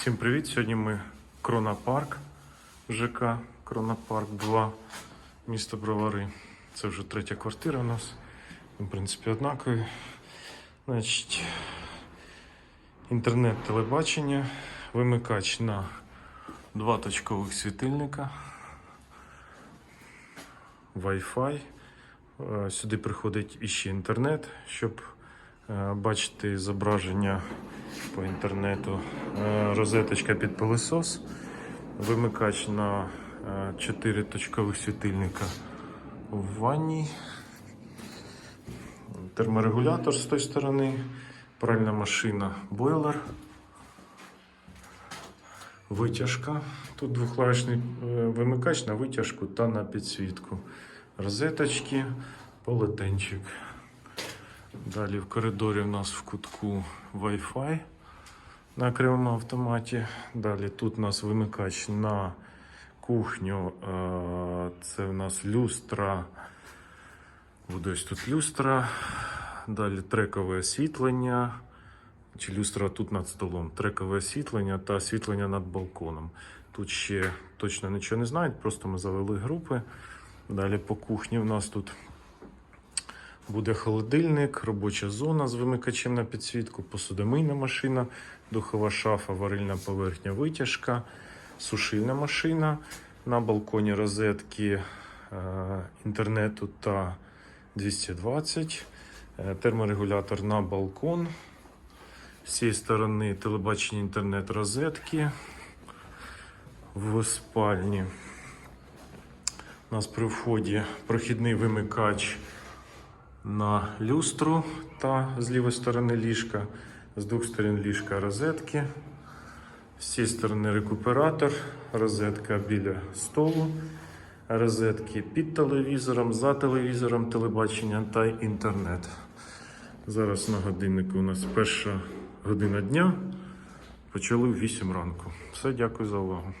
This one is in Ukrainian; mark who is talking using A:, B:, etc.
A: Всім привіт! Сьогодні ми Кронапарк ЖК Кронапарк 2, місто Бровари. Це вже третя квартира у нас. В принципі, однакові. Значить, інтернет-телебачення, вимикач на два точкових світильника, Wi-Fi. Е, Сюди приходить іще інтернет, щоб е, бачити зображення по інтернету. Е, Розеточка під пилосос, вимикач на 4 точкових світильника в ванній, терморегулятор з тої сторони, пральна машина, бойлер, витяжка. Тут двохклавішний е, вимикач на витяжку та на підсвітку. Розеточки, полотенчик. Далі в коридорі у нас в кутку Wi-Fi на кривому автоматі. Далі тут у нас вимикач на кухню. Це у нас люстра. Ось тут люстра. Далі трекове освітлення. Чи люстра тут над столом. Трекове освітлення та освітлення над балконом. Тут ще точно нічого не знають, просто ми завели групи. Далі по кухні у нас тут буде холодильник, робоча зона з вимикачем на підсвітку, посудомийна машина, духова шафа, варильна поверхня, витяжка, сушильна машина. На балконі розетки е, інтернету та 220, е, терморегулятор на балкон. З цієї сторони телебачення інтернет розетки в спальні. У нас при вході прохідний вимикач на люстру та з лівої сторони ліжка, з двох сторон ліжка розетки. З цієї сторони рекуператор, розетка біля столу, розетки під телевізором, за телевізором, телебачення та інтернет. Зараз на годиннику у нас перша година дня. Почали в 8 ранку. Все, дякую за увагу.